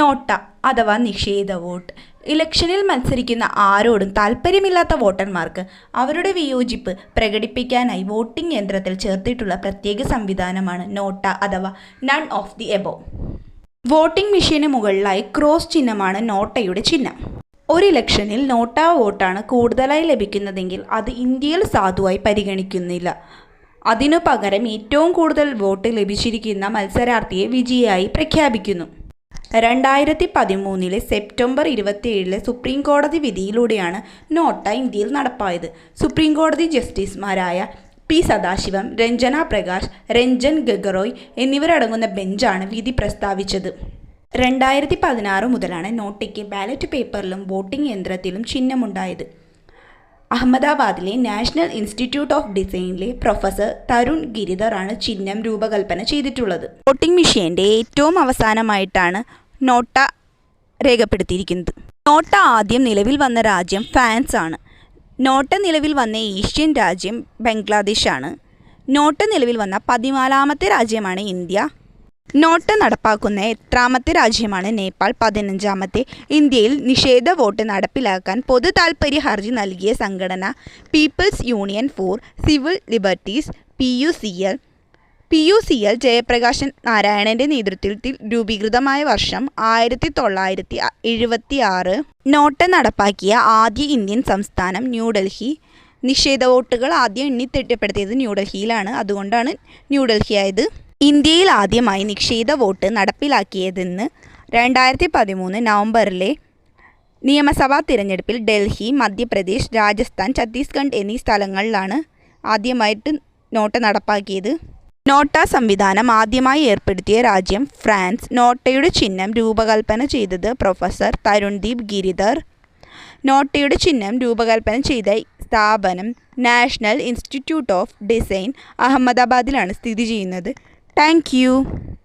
NOTA അഥവാ നിഷേധ vote. ഇലക്ഷനിൽ മത്സരിക്കുന്ന ആരോടും താല്പര്യമില്ലാത്ത വോട്ടർമാർക്ക് അവരുടെ വിയോജിപ്പ് പ്രകടിപ്പിക്കാനായി വോട്ടിംഗ് യന്ത്രത്തിൽ ചേർത്തിട്ടുള്ള പ്രത്യേക സംവിധാനമാണ് നോട്ട അഥവാ none of the above voting മെഷീന് മുകളിലായി ക്രോസ് ചിഹ്നമാണ് നോട്ടയുടെ ചിഹ്നം. ഒരു ഇലക്ഷനിൽ നോട്ട വോട്ടാണ് കൂടുതലായി ലഭിക്കുന്നതെങ്കിൽ അത് ഇന്ത്യയിൽ സാധുവായി പരിഗണിക്കുന്നില്ല. അതിനു പകരം ഏറ്റവും കൂടുതൽ വോട്ട് ലഭിച്ചിരിക്കുന്ന മത്സരാർത്ഥിയെ വിജയിയായി പ്രഖ്യാപിക്കുന്നു. രണ്ടായിരത്തി പതിമൂന്നിലെ സെപ്റ്റംബർ ഇരുപത്തിയേഴിലെ സുപ്രീം കോടതി വിധിയിലൂടെയാണ് നോട്ട ഇന്ത്യയിൽ നടപ്പായത്. സുപ്രീം കോടതി ജസ്റ്റിസ്മാരായ പി സദാശിവം രഞ്ജന പ്രകാശ് രഞ്ജൻ ഗഗറോയ് എന്നിവരടങ്ങുന്ന ബെഞ്ചാണ് വിധി പ്രസ്താവിച്ചത്. രണ്ടായിരത്തി പതിനാറ് മുതലാണ് നോട്ടയ്ക്ക് ബാലറ്റ് പേപ്പറിലും വോട്ടിംഗ് യന്ത്രത്തിലും ചിഹ്നമുണ്ടായത്. അഹമ്മദാബാദിലെ നാഷണൽ ഇൻസ്റ്റിറ്റ്യൂട്ട് ഓഫ് ഡിസൈനിലെ പ്രൊഫസർ തരുൺ ഗിരിധറാണ് ചിഹ്നം രൂപകൽപ്പന ചെയ്തിട്ടുള്ളത്. വോട്ടിംഗ് മെഷീന്റെ ഏറ്റവും അവസാനമായിട്ടാണ് നോട്ട രേഖപ്പെടുത്തിയിരിക്കുന്നത്. നോട്ട ആദ്യം നിലവിൽ വന്ന രാജ്യം ഫ്രാൻസ് ആണ് നോട്ട നിലവിൽ വന്ന ഏഷ്യൻ രാജ്യം ബംഗ്ലാദേശാണ്. നോട്ട നിലവിൽ വന്ന പതിനാലാമത്തെ രാജ്യമാണ് ഇന്ത്യ. നോട്ട് നടപ്പാക്കുന്ന എത്രാമത്തെ രാജ്യമാണ് നേപ്പാൾ. പതിനഞ്ചാമത്തെ. ഇന്ത്യയിൽ നിഷേധ വോട്ട് നടപ്പിലാക്കാൻ പൊതു താൽപ്പര്യ ഹർജി നൽകിയ സംഘടന people's union for civil liberties P U C L. P U C L Jayaprakashan നാരായണന്റെ നേതൃത്വത്തിൽ രൂപീകൃതമായ വർഷം ആയിരത്തി തൊള്ളായിരത്തി എഴുപത്തി ആറ് നോട്ട് നടപ്പാക്കിയ ആദ്യ ഇന്ത്യൻ സംസ്ഥാനം ന്യൂഡൽഹി. നിഷേധ വോട്ടുകൾ ആദ്യം എണ്ണി ന്യൂഡൽഹിയിലാണ്. അതുകൊണ്ടാണ് ന്യൂഡൽഹി ആയത് ഇന്ത്യയിൽ ആദ്യമായി നിഷേധ വോട്ട് നടപ്പിലാക്കിയതെന്ന് രണ്ടായിരത്തി പതിമൂന്ന് നവംബറിലെ നിയമസഭാ തിരഞ്ഞെടുപ്പിൽ ഡൽഹി മധ്യപ്രദേശ് രാജസ്ഥാൻ ഛത്തീസ്ഗഡ് എന്നീ സ്ഥലങ്ങളിലാണ് ആദ്യമായിട്ട് നോട്ട നടപ്പാക്കിയത്. നോട്ട സംവിധാനം ആദ്യമായി ഏർപ്പെടുത്തിയ രാജ്യം ഫ്രാൻസ്. നോട്ടയുടെ ചിഹ്നം രൂപകൽപ്പന ചെയ്തത് പ്രൊഫസർ തരുൺദീപ് ഗിരിധർ. നോട്ടയുടെ ചിഹ്നം രൂപകൽപ്പന ചെയ്ത സ്ഥാപനം നാഷണൽ ഇൻസ്റ്റിറ്റ്യൂട്ട് ഓഫ് ഡിസൈൻ അഹമ്മദാബാദിലാണ് സ്ഥിതി ചെയ്യുന്നത്. Thank you.